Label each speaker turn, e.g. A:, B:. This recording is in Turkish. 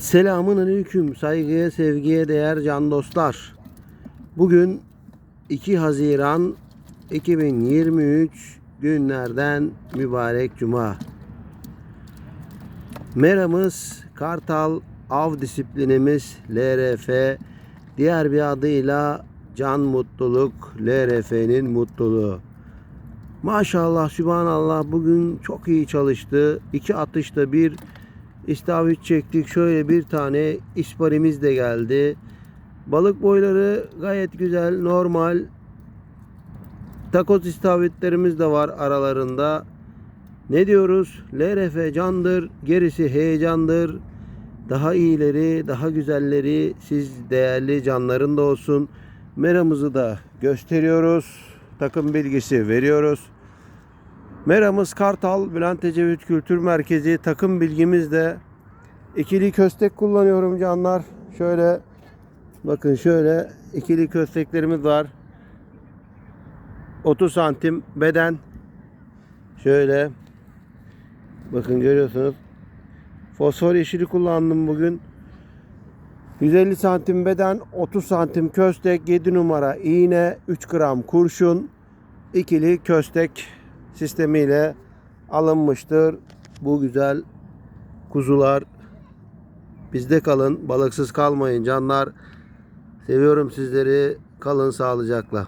A: Selamun aleyküm. Saygıya, sevgiye değer can dostlar. Bugün 2 Haziran 2023 günlerden mübarek cuma. Meramız Kartal Av Disiplinimiz LRF diğer bir adıyla Can Mutluluk LRF'nin mutluluğu. Maşallah Sübhanallah bugün çok iyi çalıştı. İki atışta bir istavrit çektik. Şöyle bir tane isparimiz de geldi. Balık boyları gayet güzel, normal. Takoz istavritlerimiz de var aralarında. Ne diyoruz? LRF candır, gerisi heyecandır. Daha iyileri, daha güzelleri siz değerli canların da olsun. Meramızı da gösteriyoruz. Takım bilgisi veriyoruz. Meramız Kartal Bülent Ecevit Kültür Merkezi takım bilgimiz de ikili köstek kullanıyorum canlar. Şöyle bakın şöyle ikili kösteklerimiz var. 30 santim beden. Şöyle bakın görüyorsunuz. Fosfor yeşili kullandım bugün. 150 santim beden, 30 santim köstek, 7 numara iğne, 3 gram kurşun, ikili köstek sistemiyle alınmıştır. Bu güzel kuzular bizde kalın, balıksız kalmayın canlar. Seviyorum sizleri. Kalın sağlıcakla.